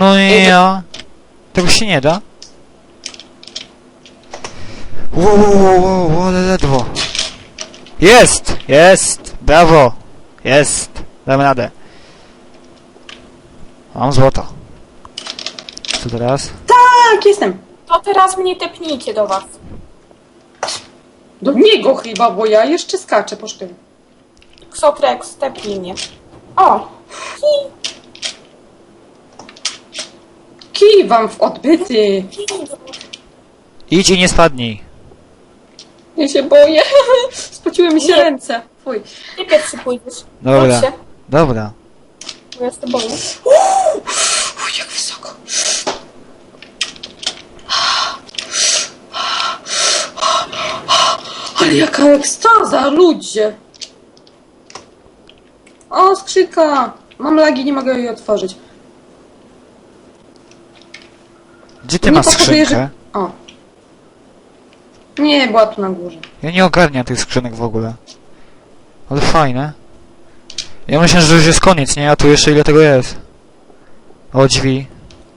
No i ja. Tego się nie da. Wow, wow, wow, wow, ale ledwo. Jest! Jest! Brawo! Jest! Damy radę. Mam złoto. Co teraz? Tak, jestem. To teraz mnie tepnijcie do was. Do niego chyba, bo ja jeszcze skaczę po sztylu. Ksotrex, tepnij mnie. O! Hi, Kij wam w odbyty. Idź i nie spadnij. Ja się boję. Spociły mi się Nie. ręce. Fuj. Ty pierwszy pójdziesz. Dobra. Chodź się, Dobra. bo ja się boję. Uj, jak wysoko. Ale jaka ekstaza, ludzie. O, skrzynka. Mam lagi, nie mogę jej otworzyć. Gdzie ty masz skrzynkę? Że... O. Nie, była tu na górze. Ja nie ogarniam tych skrzynek w ogóle. Ale fajne. Ja myślę, że już jest koniec, nie? A tu jeszcze ile tego jest? O, drzwi.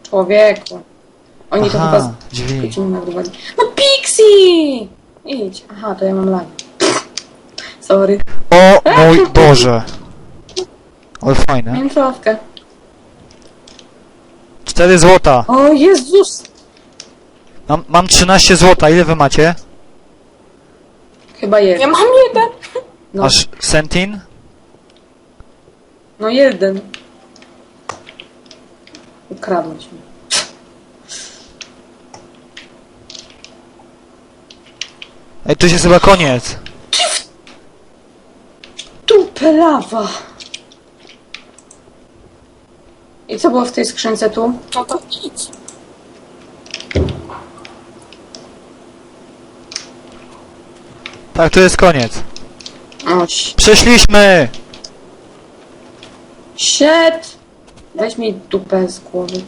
Człowieku. Oni Aha, to chyba z... drzwi. nagrywali. No Pixie! Idź. Aha, to ja mam lag. Sorry. O mój Boże. Ale fajne. Miętrowkę. 4 złota. O Jezus! Mam, mam 13 złota, ile wy macie? Chyba Ja jeden. mam jeden. No, Aż centin? no jeden. Ukradłeś mi. Ej, to jest chyba koniec. Tu pelawa! I co było w tej skrzynce tu? No to idź. Tak, tu jest koniec. O, ś- Przeszliśmy! shit! Weź mi dupę z głowy.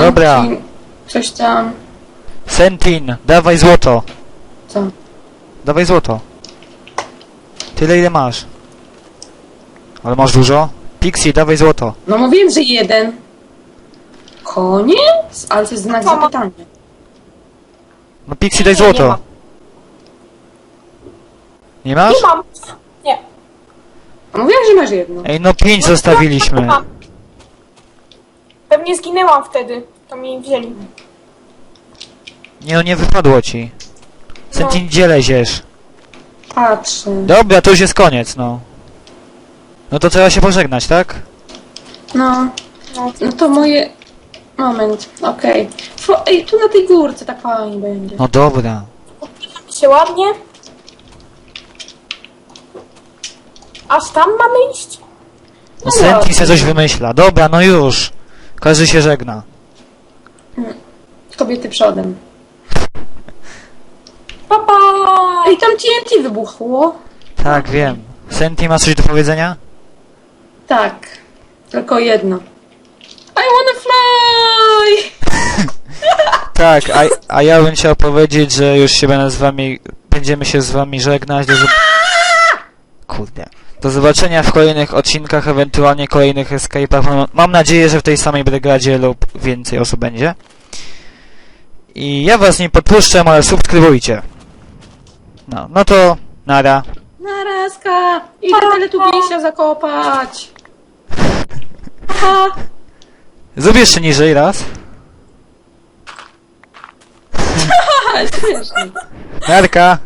Dobra. Kontin- Coś tam. Sentin, dawaj złoto. Co? Dawaj złoto. Tyle ile masz. Ale masz dużo? Pixie, dawaj złoto. No mówiłem, że jeden. Koniec? Ale to jest znak Mama. zapytania. No Pixie, daj Nie, nie złoto. mam. Nie masz? Nie mam. Nie. A Mówiłem, że masz jedno. Ej, no pięć zostawiliśmy. Mam. Pewnie zginęłam wtedy. To mi wzięli. Nie no, nie wypadło ci. Sentin, gdzie leziesz? Patrzę. Dobra, to już jest koniec, no. No to trzeba się pożegnać, tak? No. No. To moje... Moment, okej. Fo- Ej, tu na tej górce tak fajnie będzie. No dobra. Odpinam się ładnie. Aż tam mamy iść? No Sentin se coś wymyśla. Dobra, no już. Każdy się żegna. Kobiety przodem. Papa! Ej, tam TNT wybuchło. Tak, wiem. Sentin, masz coś do powiedzenia? Tak. Tylko jedno. I wanna fly! Tak, a, a ja bym chciał powiedzieć, że już się będę z wami, będziemy się z wami żegnać. Do zob- Kurde. Do zobaczenia w kolejnych odcinkach, ewentualnie kolejnych escape'ach. Mam, mam nadzieję, że w tej samej brygadzie lub więcej osób będzie. I ja was nie podpuszczam, ale subskrybujcie. No, no to nara. Narazka! Idę teletubisia zakopać! Aha! Zrób jeszcze niżej raz. Dobre.